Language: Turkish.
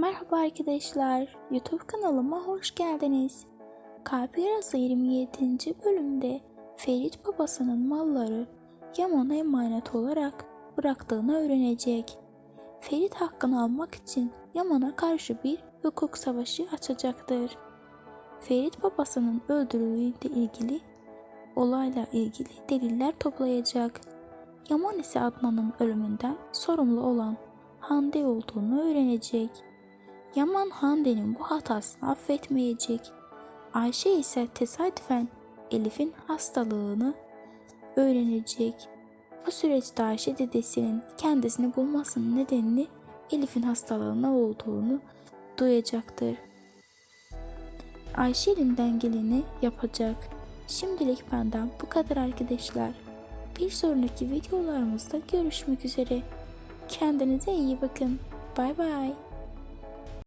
Merhaba arkadaşlar, YouTube kanalıma hoş geldiniz. Kalp Yarası 27. bölümde Ferit babasının malları Yaman'a emanet olarak bıraktığını öğrenecek. Ferit hakkını almak için Yaman'a karşı bir hukuk savaşı açacaktır. Ferit babasının öldürüldüğüyle ilgili olayla ilgili deliller toplayacak. Yaman ise Adnan'ın ölümünden sorumlu olan Hande olduğunu öğrenecek. Yaman Hande'nin bu hatasını affetmeyecek. Ayşe ise tesadüfen Elif'in hastalığını öğrenecek. Bu süreçte Ayşe dedesinin kendisini bulmasının nedenini Elif'in hastalığına olduğunu duyacaktır. Ayşe elinden geleni yapacak. Şimdilik benden bu kadar arkadaşlar. Bir sonraki videolarımızda görüşmek üzere. Kendinize iyi bakın. Bay bay.